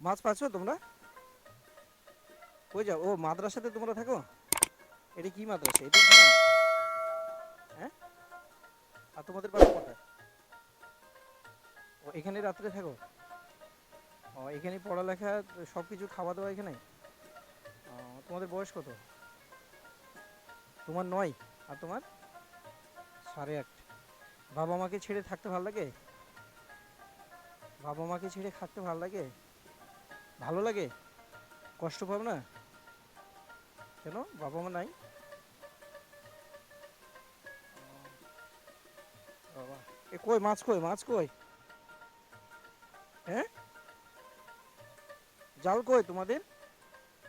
মাছ পাচ্ছ তোমরা? কই যাও? ও, মাদ্রাসাতে তোমরা থাকো? এটা কি মাদ্রাসা? এটা হ্যাঁ? আর তোমাদের বাসা কোথায়? ও, এখানে রাত্রে থাকো। ও, এখানে পড়ালেখা সব কিছু খাওয়া দাওয়া এখানে তোমাদের বয়স কত? তোমার নয় আর তোমার? সাড়ে আট। বাবা মাকে ছেড়ে থাকতে ভালো লাগে? বাবা মাকে ছেড়ে থাকতে ভালো লাগে? ভালো লাগে? কষ্ট পাও না? কেন? বাবা মা নাই? এ কই, মাছ কই মাছ কই? হ্যাঁ? জাল কই তোমাদের?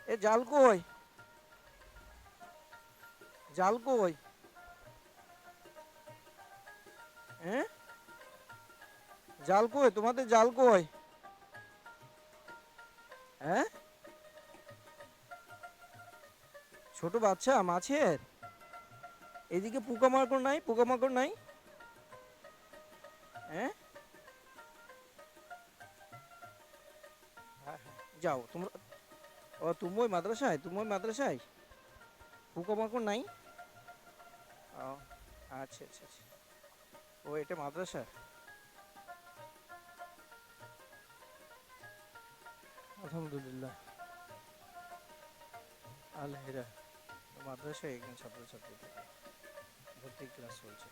এ জাল কই? জাল কই? হ্যাঁ? জাল কই? তোমাদের জাল কই? হ্যাঁ? ছোট বাচ্চা মাছের? এদিকে পোকামাকড় নাই পোকামাকড় নাই? হ্যাঁ? হ্যাঁ, হ্যাঁ, যাও তোমরা ও তুমি ওই মাদ্রাসায় তুমি ওই মাদ্রাসায়। পোকামাকড় নাই? ও আচ্ছা আচ্ছা আচ্ছা। ও এটা মাদ্রাসা। আলহামদুলিল্লাহ। আলহেরা মাদ্রাসায় একজন ছাত্রছাত্রী ভর্তি ক্লাস চলছে।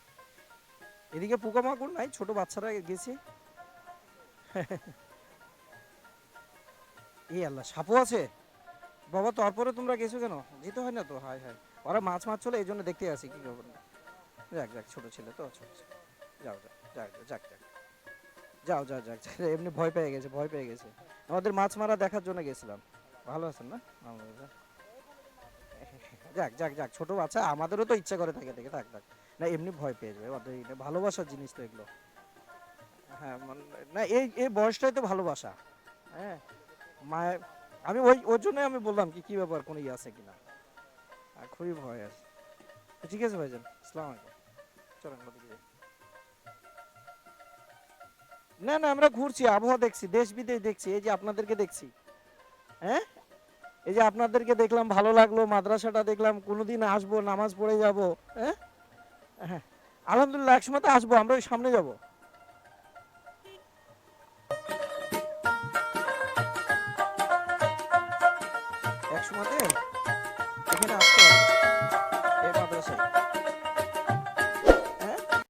এদিকে পোকামাকড় নাই, ছোট বাচ্চারা গেছে। এই আল্লাহ, সাপও আছে? বাবা তারপরে তোমরা গেছো কেন? যেতে হয় না তো? হায় হায়। ওরা মাছ মাছ চলে এই জন্য দেখতে আসি, কি খবর? যাক যাক, ছোট ছেলে তো, ছোট। যাও যাও যাক যাক যাক। যাও যাও, যাক। এমনি ভয় পেয়ে গেছে, ভয় পেয়ে গেছে। আমাদের মাছ মারা দেখার জন্য গেছিলাম। ভালো আছেন না? যাক যাক যাক, ছোট বাচ্চা, আমাদেরও তো ইচ্ছা করে থাকে, দেখে থাক থাক। না, এমনি ভয় পেয়ে যাবে ওদের ভালোবাসার জিনিস তো এগুলো। হ্যাঁ মানে না, এই এই বয়সটাই তো ভালোবাসা। হ্যাঁ মায়ের, আমি ওই, ওর জন্যই আমি বললাম কি কি ব্যাপার, কোনো ইয়ে আছে কিনা। খুবই ভয় আছে। ঠিক আছে ভাইজান, আসসালামু আলাইকুম। চলেন। না না, আমরা ঘুরছি, আবহাওয়া দেখছি, দেশ বিদেশ দেখছি, এই যে আপনাদেরকে দেখছি। হ্যাঁ? এই যে আপনাদেরকে দেখলাম, ভালো লাগল, মাদ্রাসাটা দেখলাম, কোনোদিন আসব, নামাজ পড়ে যাব হ্যাঁ? হ্যাঁ আলহামদুলিল্লাহ একসময় তো আসব, আমরা ওই সামনে যাব। একসময় এখানে আসতে